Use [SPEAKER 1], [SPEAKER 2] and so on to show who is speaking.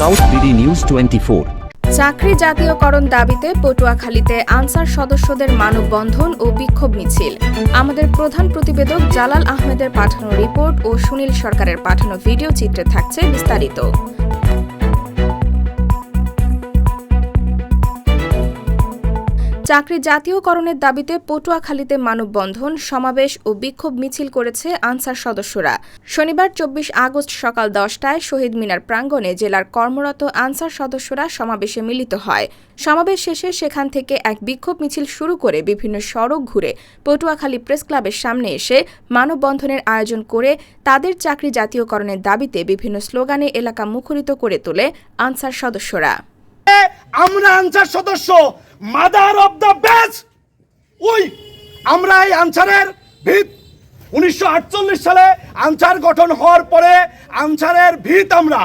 [SPEAKER 1] South BD news twenty four
[SPEAKER 2] চাকরি জাতীয়করণ দাবিতে পটুয়াখালীতে আনসার সদস্যদের মানববন্ধন ও বিক্ষোভ মিছিল। আমাদের প্রধান প্রতিবেদক জালাল আহমেদের পাঠানো রিপোর্ট ও সুনীল সরকারের পাঠানো ভিডিও চিত্রে থাকছে বিস্তারিত। চাকরি জাতীয়করণের দাবিতে পটুয়াখালীতে মানববন্ধন, সমাবেশ ও বিক্ষোভ মিছিল করেছে আনসার সদস্যরা। শনিবার চব্বিশ আগস্ট সকাল দশটায় শহীদ মিনার প্রাঙ্গণে জেলার কর্মরত আনসার সদস্যরা সমাবেশে মিলিত হয়। সমাবেশ শেষে সেখান থেকে এক বিক্ষোভ মিছিল শুরু করে বিভিন্ন সড়ক ঘুরে পটুয়াখালী প্রেস ক্লাবের সামনে এসে মানববন্ধনের আয়োজন করে তাদের চাকরি জাতীয়করণের দাবিতে বিভিন্ন স্লোগানে এলাকা মুখরিত করে তোলে আনসার সদস্যরা।
[SPEAKER 3] আমরা আনসার সদস্য মাদার অফ দ্য ব্যাচ ওই আমরা এই আনসারের ভিত। উনিশশো আটচল্লিশ সালে আনসার গঠন হওয়ার পরে আনসারের ভিত আমরা।